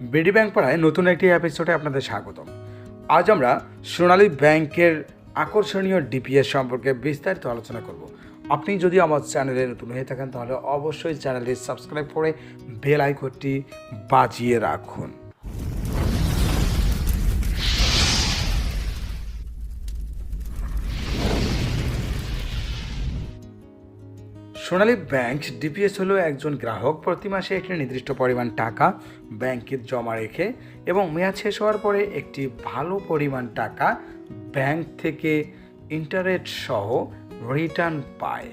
BD bank পাড়ায় নতুন একটি এপিসোডে আপনাদের স্বাগতম। আজ আমরা সোনালী ব্যাংকের আকর্ষণীয় ডিপিএস সম্পর্কে বিস্তারিত আলোচনা করব। আপনি যদি আমার চ্যানেলে নতুন হয়ে থাকেন, তাহলে অবশ্যই চ্যানেলটি সাবস্ক্রাইব করে বেল আইকনটি বাজিয়ে রাখুন। সোনালী ব্যাংক ডিপিএস হলো একজন গ্রাহক প্রতি মাসে একটি নির্দিষ্ট পরিমাণ টাকা ব্যাংকে জমা রেখে এবং মেয়াদ শেষ হওয়ার পরে একটি ভালো পরিমাণ টাকা ব্যাংক থেকে ইন্টারেস্ট সহ রিটার্ন পায়।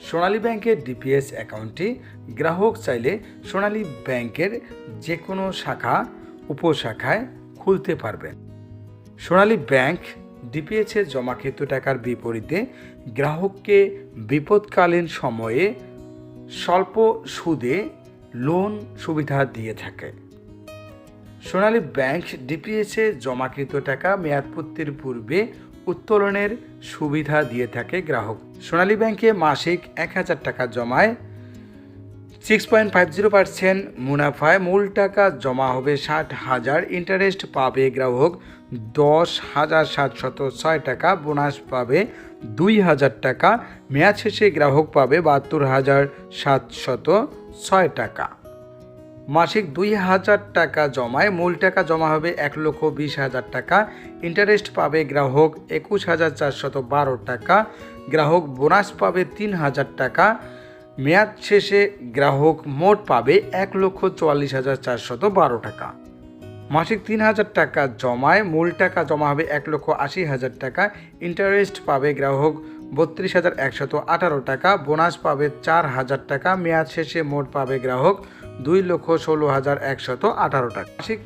সোনালী ব্যাংকের ডিপিএস অ্যাকাউন্টটি গ্রাহক চাইলে সোনালী ব্যাংকের যে কোনো শাখা, উপশাখায় খুলতে পারবেন। সোনালী ব্যাংক ডিপিএসের জমাকৃত টাকার বিপরীতে গ্রাহককে বিপদকালীন সময়ে স্বল্প সুদে লোন সুবিধা দিয়ে থাকে। সোনালী ব্যাংক ডিপিএসে জমাকৃত টাকা মেয়াদপূর্তির পূর্বে উত্তোলনের সুবিধা দিয়ে থাকে গ্রাহক। সোনালী ব্যাংকে মাসিক এক হাজার টাকা জমায় six point five zero percent মুনাফায় মূল টাকা জমা হবে ষাট হাজার। ইন্টারেস্ট পাবে গ্রাহক দশ হাজার সাতশত ছয় টাকা বোনাস পাবে দুই হাজার টাকা। মেয়াদ শেষে গ্রাহক পাবে বাহাত্তর হাজার সাতশত ছয় টাকা। মাসিক দুই হাজার টাকা জমায় মূল টাকা জমা হবে এক লক্ষ বিশ হাজার টাকা। ইন্টারেস্ট পাবে গ্রাহক একুশ হাজার চারশত বারো টাকা। গ্রাহক বোনাস পাবে তিন হাজার টাকা। মেয়াদ শেষে গ্রাহক মোট পাবে এক লক্ষ চুয়াল্লিশ হাজার চারশত বারো টাকা। মাসিক তিন হাজার টাকা জমায়, মূল টাকা জমা হবে এক লক্ষ আশি হাজার টাকা ইন্টারেস্ট পাবে গ্রাহক বত্রিশ হাজার একশত আঠারো টাকা বোনাস পাবে চার হাজার টাকা, মেয়াদ শেষে মোট পাবে গ্রাহক দুই লক্ষ ষোলো হাজার একশত আঠারো টাকা। মাসিক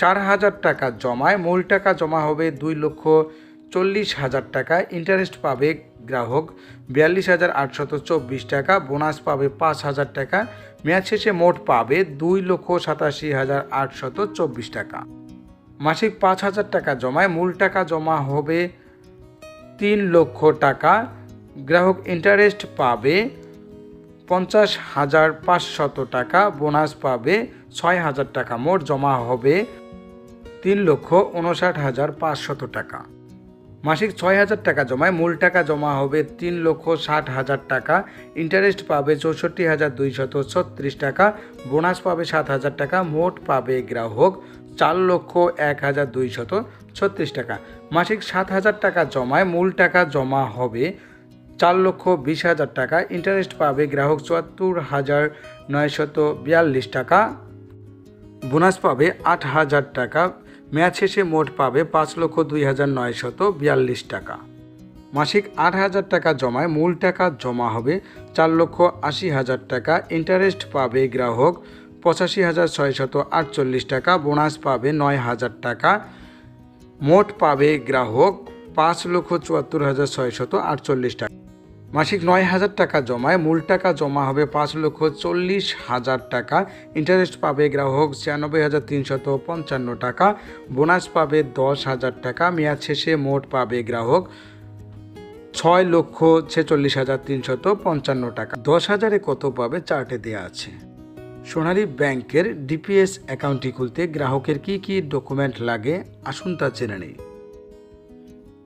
চার হাজার টাকা জমায়, মূল টাকা জমা হবে দুই লক্ষ চল্লিশ হাজার টাকা ইন্টারেস্ট পাবে গ্রাহক, বিয়াল্লিশ হাজার আটশত চব্বিশ টাকা, বোনাস পাবে পাঁচ হাজার টাকা, মেয়াদ শেষে মোট পাবে দুই লক্ষ সাতাশি হাজার আটশত চব্বিশ টাকা। মাসিক পাঁচ হাজার টাকা জমায়, মূল টাকা জমা হবে তিন লক্ষ টাকা, গ্রাহক ইন্টারেস্ট পাবে পঞ্চাশ হাজার পাঁচশত টাকা, বোনাস পাবে ছয় হাজার টাকা, মোট জমা হবে তিন লক্ষ উনষাট হাজার পাঁচশত টাকা। মাসিক ছয় হাজার টাকা জমায়, মূল টাকা জমা হবে তিন লক্ষ ষাট হাজার টাকা ইন্টারেস্ট পাবে চৌষট্টি হাজার দুইশত ছত্রিশ টাকা বোনাস পাবে সাত হাজার টাকা, মোট পাবে গ্রাহক চার লক্ষ এক হাজার দুইশত ছত্রিশ টাকা। মাসিক সাত হাজার টাকা জমায়, মূল টাকা জমা হবে চার লক্ষ বিশ হাজার টাকা ইন্টারেস্ট পাবে গ্রাহক চুয়াত্তর হাজার নয়শত বিয়াল্লিশ টাকা বোনাস পাবে আট হাজার টাকা মেয়াদ শেষে মোট পাবে পাঁচ লক্ষ দুই হাজার নয়শত বিয়াল্লিশ টাকা। মাসিক আট হাজার টাকা জমায় মূল টাকা জমা হবে চার লক্ষ আশি হাজার টাকা, ইন্টারেস্ট পাবে গ্রাহক পঁচাশি হাজার ছয়শত আটচল্লিশ টাকা, বোনাস পাবে নয় হাজার টাকা, মোট পাবে গ্রাহক পাঁচ লক্ষ চুয়াত্তর হাজার ছয়শত আটচল্লিশ টাকা। মাসিক নয় হাজার টাকা জমায়, মূল টাকা জমা হবে পাঁচ লক্ষ চল্লিশ হাজার টাকা। ইন্টারেস্ট পাবে গ্রাহক ছিয়ানব্বই হাজার তিনশত পঞ্চান্ন টাকা, বোনাস পাবে দশ হাজার টাকা, মেয়াদ শেষে মোট পাবে গ্রাহক ছয় লক্ষ ছেচল্লিশ হাজার তিনশত পঞ্চান্ন টাকা। দশ হাজারে কত পাবে চার্টে দেওয়া আছে। সোনালী ব্যাংকের ডিপিএস অ্যাকাউন্টটি খুলতে গ্রাহকের কি কি ডকুমেন্ট লাগে, আসুন তা জেনে নেই।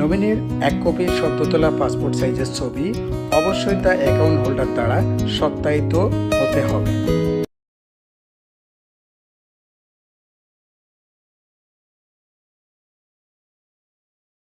নমিনির এক কপি সদ্যতলা পাসপোর্ট সাইজের ছবি, অবশ্যই তা অ্যাকাউন্ট হোল্ডার দ্বারা সত্যায়িত হতে হবে।